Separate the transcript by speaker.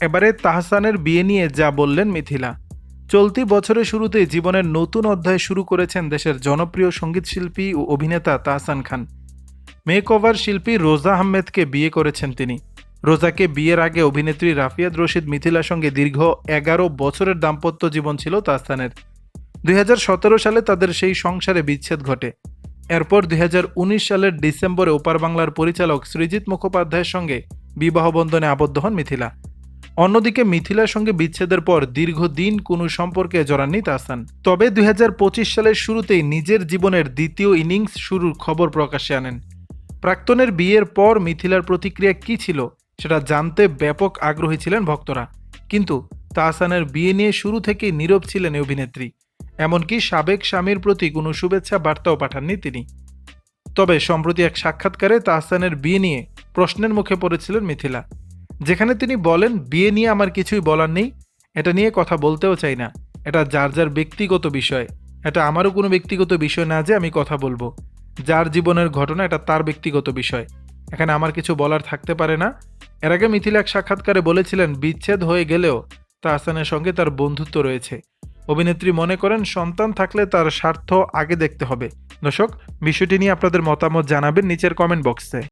Speaker 1: এবারে তাহসানের বিয়ে নিয়ে যা বললেন মিথিলা। চলতি বছরের শুরুতেই জীবনের নতুন অধ্যায় শুরু করেছেন দেশের জনপ্রিয় সঙ্গীতশিল্পী ও অভিনেতা তাহসান খান। মেক ওভার শিল্পী রোজা আহমেদকে বিয়ে করেছেন তিনি। রোজাকে বিয়ের আগে অভিনেত্রী রাফিয়াদ রশিদ মিথিলার সঙ্গে দীর্ঘ এগারো বছরের দাম্পত্য জীবন ছিল তাহসানের। দুই হাজার সতেরো সালে তাদের সেই সংসারে বিচ্ছেদ ঘটে। এরপর দুই হাজার উনিশ সালের ডিসেম্বরে ওপার বাংলার পরিচালক সৃজিত মুখোপাধ্যায়ের সঙ্গে বিবাহবন্ধনে আবদ্ধ হন মিথিলা। অন্যদিকে মিথিলার সঙ্গে বিচ্ছেদের পর দীর্ঘদিন কোনো সম্পর্কে জড়াননি তাহসান। তবে দুই হাজার পঁচিশ সালের শুরুতেই নিজের জীবনের দ্বিতীয় ইনিংস শুরুর খবর প্রকাশ্যে আনেন। প্রাক্তনের বিয়ের পর মিথিলার প্রতিক্রিয়া কী ছিল সেটা জানতে ব্যাপক আগ্রহী ছিলেন ভক্তরা। কিন্তু তাহসানের বিয়ে নিয়ে শুরু থেকেই নীরব ছিলেন অভিনেত্রী। এমনকি সাবেক স্বামীর প্রতি কোনো শুভেচ্ছা বার্তাও পাঠাননি তিনি। তবে সম্প্রতি এক সাক্ষাৎকারে তাহসানের বিয়ে নিয়ে প্রশ্নের মুখে পড়েছিলেন মিথিলা। যেখানে তিনি বলেন, বিয়ে নিয়ে আমার কিছুই বলার নেই। এটা নিয়ে কথা বলতেও চাই না। এটা যার যার ব্যক্তিগত বিষয়। এটা আমারও কোনো ব্যক্তিগত বিষয় না যে আমি কথা বলব। যার জীবনের ঘটনা, এটা তার ব্যক্তিগত বিষয়। এখানে আমার কিছু বলার থাকতে পারে না। এর আগে মিথিলা এক সাক্ষাৎকারে বলেছিলেন, বিচ্ছেদ হয়ে গেলেও তাহসানের সঙ্গে তার বন্ধুত্ব রয়েছে। অভিনেত্রী মনে করেন, সন্তান থাকলে তার স্বার্থ আগে দেখতে হবে। দর্শক, বিষয়টি নিয়ে আপনাদের মতামত জানাবেন নিচের কমেন্ট বক্সে